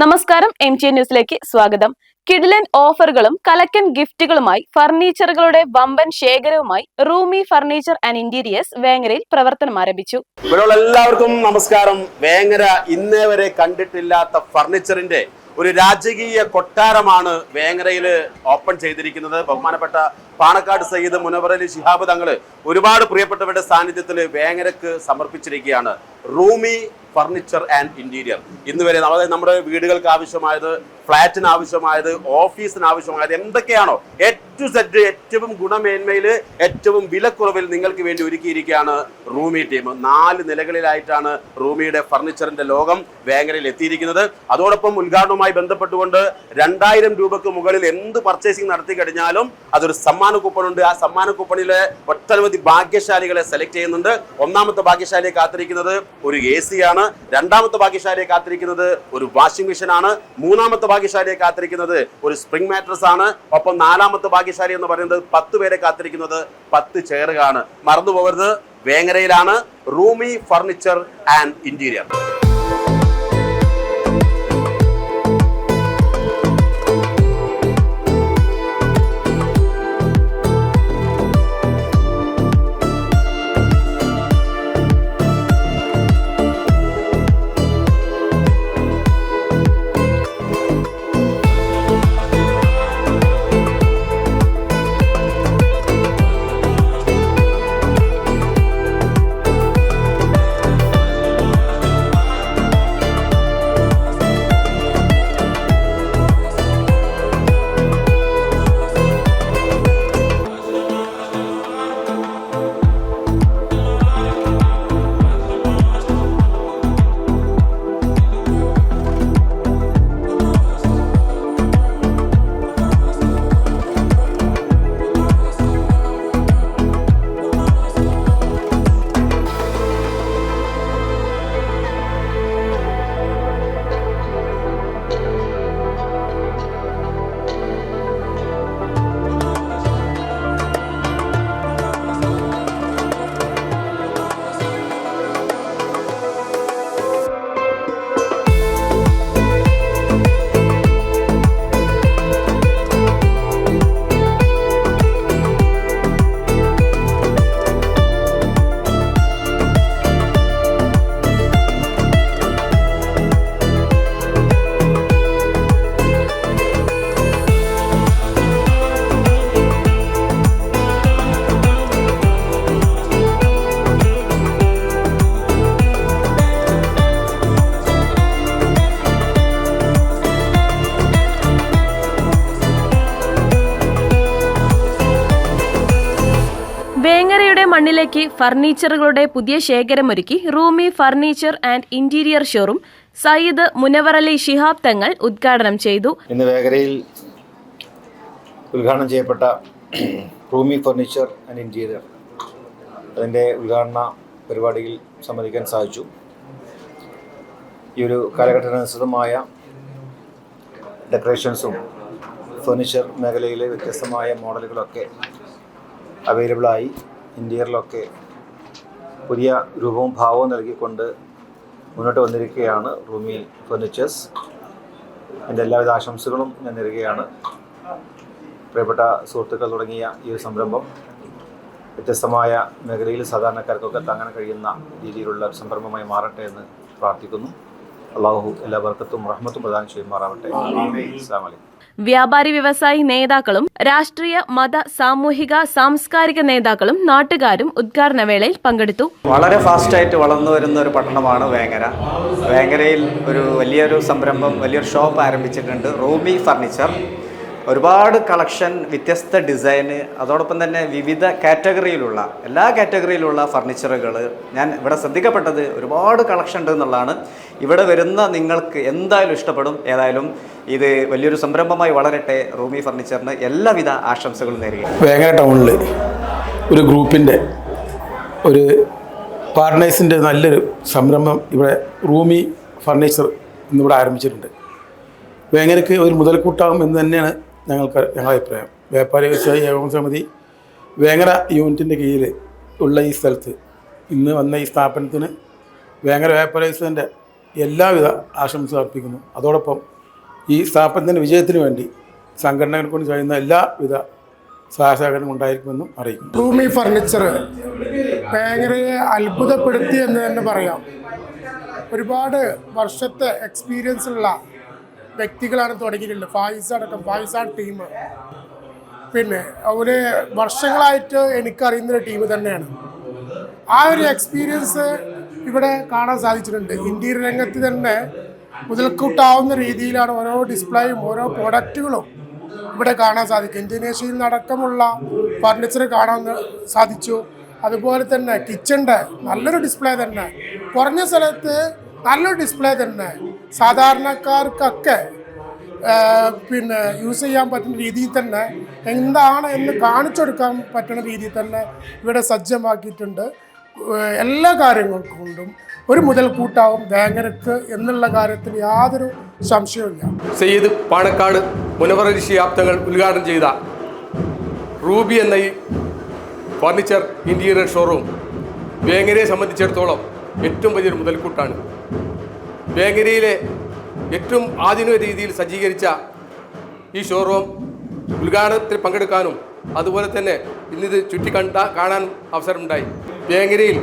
നമസ്കാരം M T ന്യൂസിലേക്ക് സ്വാഗതം. കിഡിലൻ ഓഫറുകളും കലക്കൻ ഗിഫ്റ്റുകളുമായി ഫർണിച്ചറുകളുടെ വമ്പൻ ശേഖരവുമായി റൂമി ഫർണിച്ചർ ആൻഡ് ഇന്റീരിയേഴ്സ് വേങ്ങരയിൽ പ്രവർത്തനം ആരംഭിച്ചു. എല്ലാവർക്കും നമസ്കാരം. വേങ്ങര ഇന്നേ വരെ കണ്ടിട്ടില്ലാത്ത ഫർണിച്ചറിന്റെ ഒരു രാജകീയ കൊട്ടാരമാണ് വേങ്ങരയിൽ ഓപ്പൺ ചെയ്തിരിക്കുന്നത്. ബഹുമാനപ്പെട്ട പാണക്കാട് സയ്യിദ് മുനവറലി ശിഹാബ് തങ്ങൾ ഒരുപാട് പ്രിയപ്പെട്ടവരുടെ സാന്നിധ്യത്തിൽ വേങ്ങരക്ക് സമർപ്പിച്ചിരിക്കുകയാണ്. Roomi furniture and interior. ഇന്ന് വരെ അതായത് നമ്മുടെ വീടുകൾക്ക് ആവശ്യമായത് ഫ്ലാറ്റിന് ആവശ്യമായത് ഓഫീസിന് ആവശ്യമായത് എന്തൊക്കെയാണോ ടു സെറ്റ് ഏറ്റവും ഗുണമേന്മയിൽ ഏറ്റവും വിലക്കുറവിൽ നിങ്ങൾക്ക് വേണ്ടി ഒരുക്കിയിരിക്കുകയാണ് റൂമി ടീം. നാല് നിലകളിലായിട്ടാണ് റൂമിയുടെ ഫർണിച്ചറിന്റെ ലോകം വേങ്ങരയിൽ എത്തിയിരിക്കുന്നത്. അതോടൊപ്പം ഉദ്ഘാടനവുമായി ബന്ധപ്പെട്ടുകൊണ്ട് രണ്ടായിരം രൂപക്ക് മുകളിൽ എന്ത് പർച്ചേസിംഗ് നടത്തി കഴിഞ്ഞാലും അതൊരു സമ്മാന കൂപ്പൺ ഉണ്ട്. ആ സമ്മാന കൂപ്പണിലെ ഒട്ടനവധി ഭാഗ്യശാലികളെ സെലക്ട് ചെയ്യുന്നുണ്ട്. ഒന്നാമത്തെ ഭാഗ്യശാലിയെ കാത്തിരിക്കുന്നത് ഒരു എ സിയാണ്. രണ്ടാമത്തെ ഭാഗ്യശാലിയെ കാത്തിരിക്കുന്നത് ഒരു വാഷിംഗ് മെഷീൻ ആണ് മൂന്നാമത്തെ ഭാഗ്യശാലിയെ കാത്തിരിക്കുന്നത് ഒരു സ്പ്രിംഗ് മാട്രസ് ആണ് ഒപ്പം നാലാമത്തെ ഭാഗ്യശാലി എന്ന് പറയുന്നത് പത്ത് പേരെ കാത്തിരിക്കുന്നത് പത്ത് ചെയറുകളാണ്. മറന്നു പോകരുത് വേങ്ങരയിലാണ്. Roomi furniture and interior. വേങ്ങരയുടെ മണ്ണിലേക്ക് ഫർണിച്ചറുകളുടെ പുതിയ ശേഖരമൊരുക്കി Roomi furniture and interior showroom Sayyid Munavarali Shihab Thangal ഉദ്ഘാടനം ചെയ്തു. ഇന്ന് വേഗരയിൽ ഉദ്ഘാടനം ചെയ്യപ്പെട്ട റൂമി ഫർണിച്ചർ ആൻഡ് ഇന്റീരിയർ. അതിന്റെ ഉദ്ഘാടന പരിപാടിയിൽ സംബന്ധിക്കാൻ സാധിച്ചു. ഈ ഒരു കാലഘട്ടത്തിനനുസൃതമായ ഡെക്കറേഷൻസും ഫർണിച്ചർ മേഖലയിലെ വ്യത്യസ്തമായ മോഡലുകളൊക്കെ അവൈലബിളായി ഇന്ത്യയിലൊക്കെ പുതിയ രൂപവും ഭാവവും നൽകിക്കൊണ്ട് മുന്നോട്ട് വന്നിരിക്കുകയാണ് റൂമി ഫർണിച്ചേഴ്സ്. എന്റെ എല്ലാവിധ ആശംസകളും ഞാൻ നേരുകയാണ്. പ്രിയപ്പെട്ട സുഹൃത്തുക്കൾ തുടങ്ങിയ ഈ ഒരു സംരംഭം വ്യത്യസ്തമായ മേഖലയിൽ സാധാരണക്കാർക്കൊക്കെ താങ്ങാൻ കഴിയുന്ന രീതിയിലുള്ള സംരംഭമായി മാറട്ടെ എന്ന് പ്രാർത്ഥിക്കുന്നു. അള്ളാഹു എല്ലാ വർക്കത്തും റഹ്മത്തും പ്രദാനം ചെയ്യുമാറാവട്ടെ. അസ്സാം വലൈക്കും വ്യാപാരി വ്യവസായി നേതാക്കളും രാഷ്ട്രീയ മത സാമൂഹിക സാംസ്കാരിക നേതാക്കളും നാട്ടുകാരും ഉദ്ഘാടന വേളയിൽ പങ്കെടുത്തു. വളരെ ഫാസ്റ്റായിട്ട് വളർന്നു വരുന്ന ഒരു പട്ടണമാണ് വേങ്ങര. വേങ്ങരയിൽ ഒരു വലിയൊരു സംരംഭം വലിയൊരു ഷോപ്പ് ആരംഭിച്ചിട്ടുണ്ട്. റൂമി ഫർണിച്ചർ. ഒരുപാട് കളക്ഷൻ വ്യത്യസ്ത ഡിസൈന് അതോടൊപ്പം തന്നെ വിവിധ കാറ്റഗറിയിലുള്ള എല്ലാ കാറ്റഗറിയിലുള്ള ഫർണിച്ചറുകൾ ഞാൻ ഇവിടെ ശ്രദ്ധിക്കപ്പെട്ടത് ഒരുപാട് കളക്ഷൻ ഉണ്ട് എന്നുള്ളതാണ്. ഇവിടെ വരുന്ന നിങ്ങൾക്ക് എന്തായാലും ഇഷ്ടപ്പെടും. ഏതായാലും ഇത് വലിയൊരു സംരംഭമായി വളരട്ടെ. റൂമി ഫർണിച്ചറിന് എല്ലാവിധ ആശംസകളും നേരുകയാണ്. വേങ്ങര ടൗണിൽ ഒരു ഗ്രൂപ്പിന്റെ ഒരു പാർട്ട്നേഴ്സിന്റെ നല്ലൊരു സംരംഭം ഇവിടെ റൂമി ഫർണിച്ചർ ഇന്നിവിടെ ആരംഭിച്ചിട്ടുണ്ട്. വേങ്ങരയ്ക്ക് ഒരു മുതൽക്കൂട്ടാകും എന്ന് തന്നെയാണ് ഞങ്ങൾക്ക് ഞങ്ങളുടെ അഭിപ്രായം. വ്യാപാരി വ്യവസായ ഏകോപന സമിതി വേങ്ങര യൂണിറ്റിന്റെ കീഴിൽ ഉള്ള ഈ സ്ഥലത്ത് ഇന്ന് വന്ന ഈ സ്ഥാപനത്തിന് വേങ്ങര വ്യാപാരി വ്യവസായന്റെ എല്ലാവിധ ആശംസ അർപ്പിക്കുന്നു. അതോടൊപ്പം ഈ സ്ഥാപനത്തിന്റെ വിജയത്തിന് വേണ്ടി സംഘടനകൾ കൊണ്ട് കഴിയുന്ന എല്ലാവിധ സഹസഹകരണം ഉണ്ടായിരിക്കുമെന്നും അറിയിക്കുന്നു. ഭൂമി ഫർണിച്ചർ വേങ്ങരയെ അത്ഭുതപ്പെടുത്തി എന്ന് തന്നെ പറയാം. ഒരുപാട് വർഷത്തെ എക്സ്പീരിയൻസ് ഉള്ള വ്യക്തികളാണ് തുടങ്ങിയിട്ടുള്ളത്. ഫായിസ് അടക്കം ഫായിസാണ് ടീം പിന്നെ അവർ വർഷങ്ങളായിട്ട് എനിക്കറിയുന്ന ഒരു ടീം തന്നെയാണ്. ആ ഒരു എക്സ്പീരിയൻസ് ഇവിടെ കാണാൻ സാധിച്ചിട്ടുണ്ട്. ഇന്ത്യൻ രംഗത്ത് തന്നെ മുതൽക്കൂട്ടാവുന്ന രീതിയിലാണ് ഓരോ ഡിസ്പ്ലേയും ഓരോ പ്രൊഡക്റ്റുകളും ഇവിടെ കാണാൻ സാധിക്കും ഇന്തോനേഷ്യയിൽ നടക്കമുള്ള ഫർണിച്ചർ കാണാൻ സാധിച്ചു. അതുപോലെ തന്നെ കിച്ചന്റെ നല്ലൊരു ഡിസ്പ്ലേ തന്നെ. കുറഞ്ഞ സ്ഥലത്ത് നല്ലൊരു ഡിസ്പ്ലേ തന്നെ. സാധാരണക്കാർക്കൊക്കെ പിന്നെ യൂസ് ചെയ്യാൻ പറ്റുന്ന രീതിയിൽ തന്നെ എന്താണ് എന്ന് കാണിച്ചു കൊടുക്കാൻ പറ്റുന്ന രീതിയിൽ തന്നെ ഇവിടെ സജ്ജമാക്കിയിട്ടുണ്ട്. എല്ലാ കാര്യങ്ങൾക്കും കൊണ്ടും ഒരു മുതൽക്കൂട്ടാവും വേങ്ങരക്ക് എന്നുള്ള കാര്യത്തിൽ യാതൊരു സംശയവുമില്ല. സെയ്ദ് പാണക്കാട് മുനവറലി ശിഹാബ്ദങ്ങൾ ഉദ്ഘാടനം ചെയ്ത റൂബി എന്ന ഈ ഫർണിച്ചർ ഇന്റീരിയർ ഷോറൂം വേങ്ങരയെ സംബന്ധിച്ചിടത്തോളം ഏറ്റവും വലിയൊരു മുതൽക്കൂട്ടാണ്. വേങ്ങരയിലെ ഏറ്റവും ആധുനിക രീതിയിൽ സജ്ജീകരിച്ച ഈ ഷോറൂം ഉദ്ഘാടനത്തിൽ പങ്കെടുക്കാനും അതുപോലെ തന്നെ ഇന്നിത് ചുറ്റിക്കണ്ട കാണാൻ അവസരമുണ്ടായി. വേങ്ങരയിൽ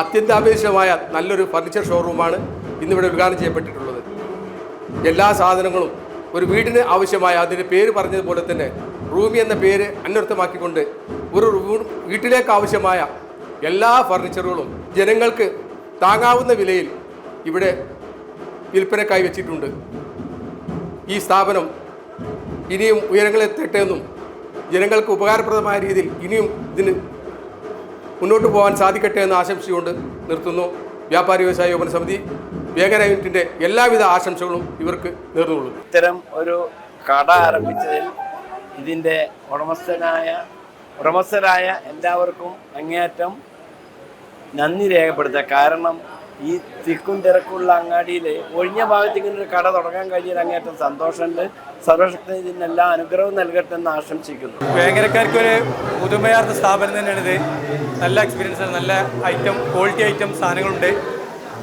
അത്യന്താപേക്ഷിതമായ നല്ലൊരു ഫർണിച്ചർ ഷോറൂമാണ് ഇന്നിവിടെ ഉദ്ഘാടനം ചെയ്യപ്പെട്ടിട്ടുള്ളത്. എല്ലാ സാധനങ്ങളും ഒരു വീടിന് ആവശ്യമായ അതിന്റെ പേര് പറഞ്ഞതുപോലെ തന്നെ റൂമി എന്ന പേര് അന്വർത്ഥമാക്കിക്കൊണ്ട് ഒരു വീട്ടിലേക്ക് ആവശ്യമായ എല്ലാ ഫർണിച്ചറുകളും ജനങ്ങൾക്ക് താങ്ങാവുന്ന വിലയിൽ ഇവിടെ വിൽപ്പനക്കായി വെച്ചിട്ടുണ്ട്. ഈ സ്ഥാപനം ഇനിയും ഉയരങ്ങളെത്തട്ടെ എന്നും ജനങ്ങൾക്ക് ഉപകാരപ്രദമായ രീതിയിൽ ഇനിയും ഇതിന് മുന്നോട്ട് പോകാൻ സാധിക്കട്ടെ എന്ന് ആശംസിച്ചുകൊണ്ട് നിർത്തുന്നു. വ്യാപാരി വ്യവസായ യോജന സമിതി വേഗന യൂണിറ്റിന്റെ എല്ലാവിധ ആശംസകളും ഇവർക്ക് നേർന്നുകൊള്ളും ഇത്തരം ഒരു കട ആരംഭിച്ചതിൽ ഇതിന്റെ ഉടമസ്ഥനായ ഉടമസ്ഥരായ എല്ലാവർക്കും അങ്ങേയറ്റം നന്ദി രേഖപ്പെടുത്തുക. കാരണം ഈ തിക്കും തിരക്കുള്ള അങ്ങാടിയിൽ ഒഴിഞ്ഞ ഭാഗത്ത് ഇങ്ങനെ ഒരു കട തുടങ്ങാൻ കഴിഞ്ഞാൽ അങ്ങേറ്റം സന്തോഷമുണ്ട്. സർവശക്തി ഇതിനെല്ലാം അനുഗ്രഹം നൽകട്ടെ എന്ന് ആശംസിക്കുന്നു. വേങ്ങരക്കാർക്ക് ഒരു പുതുമയാർന്ന സ്ഥാപനം തന്നെയാണ് ഇത് നല്ല എക്സ്പീരിയൻസ് ആണ്. നല്ല ഐറ്റം ക്വാളിറ്റി ഐറ്റം സാധനങ്ങളുണ്ട്.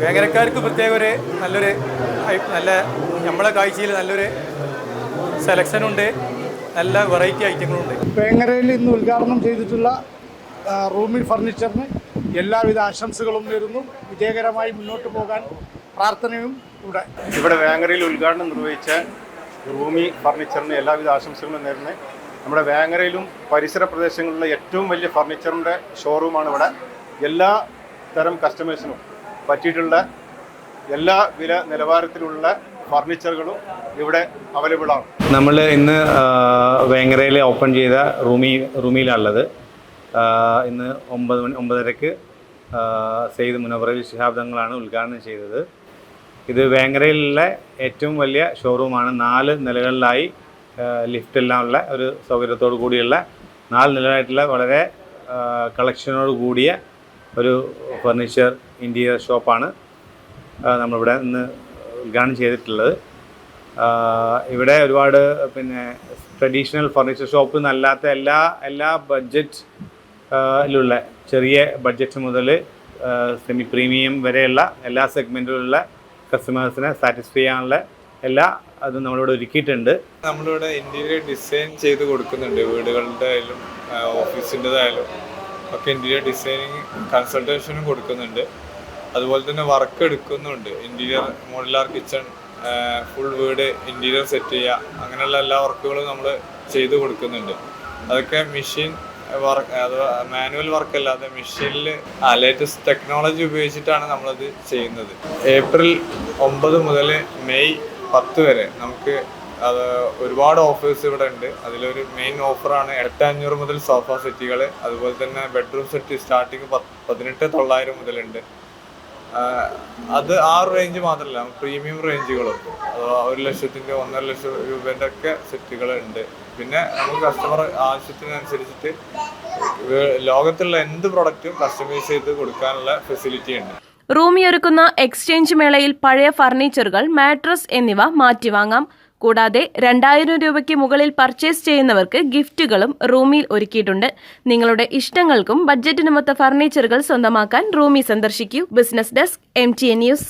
വേങ്ങരക്കാർക്ക് പ്രത്യേക ഒരു നല്ലൊരു നല്ല നമ്മളെ കാഴ്ചയിൽ നല്ലൊരു സെലക്ഷനുണ്ട് നല്ല വെറൈറ്റി ഐറ്റങ്ങളുണ്ട് വേങ്ങരയിൽ ഇന്ന് ഉദ്ഘാടനം ചെയ്തിട്ടുള്ള ആ, റൂമി ഫർണിച്ചറിന് എല്ലാവിധ ആശംസകളും നേരുന്നു. വിജയകരമായി മുന്നോട്ട് പോകാൻ പ്രാർത്ഥനയും ഇവിടെ. ഇവിടെ വേങ്ങരയിൽ ഉദ്ഘാടനം നിർവഹിച്ച റൂമി ഫർണിച്ചറിന് എല്ലാവിധ ആശംസകളും നേരുന്നത് നമ്മുടെ വേങ്ങരയിലും പരിസര പ്രദേശങ്ങളിലെ ഏറ്റവും വലിയ ഫർണിച്ചറിന്റെ ഷോറൂമാണ് ഇവിടെ. എല്ലാ തരം കസ്റ്റമേഴ്സിനും പറ്റിയിട്ടുള്ള എല്ലാ വില നിലവാരത്തിലുള്ള ഫർണിച്ചറുകളും ഇവിടെ അവൈലബിൾ ആണ് നമ്മൾ ഇന്ന് വേങ്ങരയിൽ ഓപ്പൺ ചെയ്ത റൂമി റൂമിയിലാണുള്ളത് ഇന്ന് ഒമ്പത് മണി ഒമ്പതരക്ക് സെയ്ദ് മുനവറയിൽ ശിഹാബ്ദങ്ങളാണ് ഉദ്ഘാടനം ചെയ്തത്. ഇത് വേങ്ങരയിലുള്ള ഏറ്റവും വലിയ ഷോറൂമാണ് നാല് നിലകളിലായി ലിഫ്റ്റെല്ലാം ഉള്ള ഒരു സൗകര്യത്തോടു കൂടിയുള്ള നാല് നിലകളായിട്ടുള്ള വളരെ കളക്ഷനോട് കൂടിയ ഒരു ഫർണിച്ചർ ഇന്റീരിയർ ഷോപ്പാണ് നമ്മളിവിടെ ഇന്ന് ഉദ്ഘാടനം ചെയ്തിട്ടുള്ളത്. ഇവിടെ ഒരുപാട് പിന്നെ ട്രഡീഷണൽ ഫർണിച്ചർ ഷോപ്പ് എന്നല്ലാത്ത എല്ലാ എല്ലാ ബഡ്ജറ്റ് ലുള്ള ചെറിയ ബഡ്ജറ്റ് മുതൽ സെമി പ്രീമിയം വരെയുള്ള എല്ലാ സെഗ്മെന്റിലുള്ള കസ്റ്റമേഴ്സിനെ സാറ്റിസ്ഫൈ ചെയ്യാനുള്ള എല്ലാ അതും നമ്മളിവിടെ ഒരുക്കിയിട്ടുണ്ട്. നമ്മളിവിടെ ഇന്റീരിയർ ഡിസൈൻ ചെയ്ത് കൊടുക്കുന്നുണ്ട്. വീടുകളുടെ ആയാലും ഓഫീസിന്റെതായാലും ഒക്കെ ഇന്റീരിയർ ഡിസൈനിങ് കൺസൾട്ടേഷനും കൊടുക്കുന്നുണ്ട്. അതുപോലെ തന്നെ വർക്ക് എടുക്കുന്നുണ്ട്. ഇന്റീരിയർ മോഡുലാർ കിച്ചൺ ഫുൾ വീട് ഇന്റീരിയർ സെറ്റ് ചെയ്യുക അങ്ങനെയുള്ള എല്ലാ വർക്കുകളും നമ്മൾ ചെയ്ത് കൊടുക്കുന്നുണ്ട്. അതൊക്കെ മെഷീൻ വർക്ക് അത് മാനുവൽ വർക്ക് അല്ലാതെ മെഷീനിൽ ആ ലേറ്റസ്റ്റ് ടെക്നോളജി ഉപയോഗിച്ചിട്ടാണ് നമ്മളത് ചെയ്യുന്നത്. ഏപ്രിൽ ഒമ്പത് മുതൽ മെയ് പത്ത് വരെ നമുക്ക് അത് ഒരുപാട് ഓഫേഴ്സ് ഇവിടെ ഉണ്ട്. അതിലൊരു മെയിൻ ഓഫറാണ് എട്ട് അഞ്ഞൂറ് മുതൽ സോഫ സെറ്റുകൾ അതുപോലെ തന്നെ ബെഡ്റൂം സെറ്റ് സ്റ്റാർട്ടിങ് പതിനെട്ട് തൊള്ളായിരം മുതലുണ്ട്. അത് ആ റേഞ്ച് മാത്രമല്ല പ്രീമിയം റേഞ്ചുകളും അഥവാ ഒരു ലക്ഷത്തിന്റെ ഒന്നര ലക്ഷം രൂപേന്റെ ഒക്കെ സെറ്റുകൾ ഉണ്ട്. പിന്നെ നമുക്ക് കസ്റ്റമർ ആവശ്യത്തിനനുസരിച്ചിട്ട് ലോകത്തുള്ള എന്ത് പ്രൊഡക്റ്റും കസ്റ്റമൈസ് ചെയ്ത് കൊടുക്കാനുള്ള ഫെസിലിറ്റി ഉണ്ട്. റൂമിയൊരുക്കുന്ന എക്സ്ചേഞ്ച് മേളയിൽ പഴയ ഫർണിച്ചറുകൾ മാട്രസ് എന്നിവ മാറ്റിവാങ്ങാം. കൂടാതെ രണ്ടായിരം രൂപയ്ക്ക് മുകളിൽ പർച്ചേസ് ചെയ്യുന്നവർക്ക് ഗിഫ്റ്റുകളും റൂമിൽ ഒരുക്കിയിട്ടുണ്ട്. നിങ്ങളുടെ ഇഷ്ടങ്ങൾക്കും ബഡ്ജറ്റിനുമൊത്ത ഫർണിച്ചറുകൾ സ്വന്തമാക്കാൻ റൂമി സന്ദർശിക്കൂ. Business desk M T N news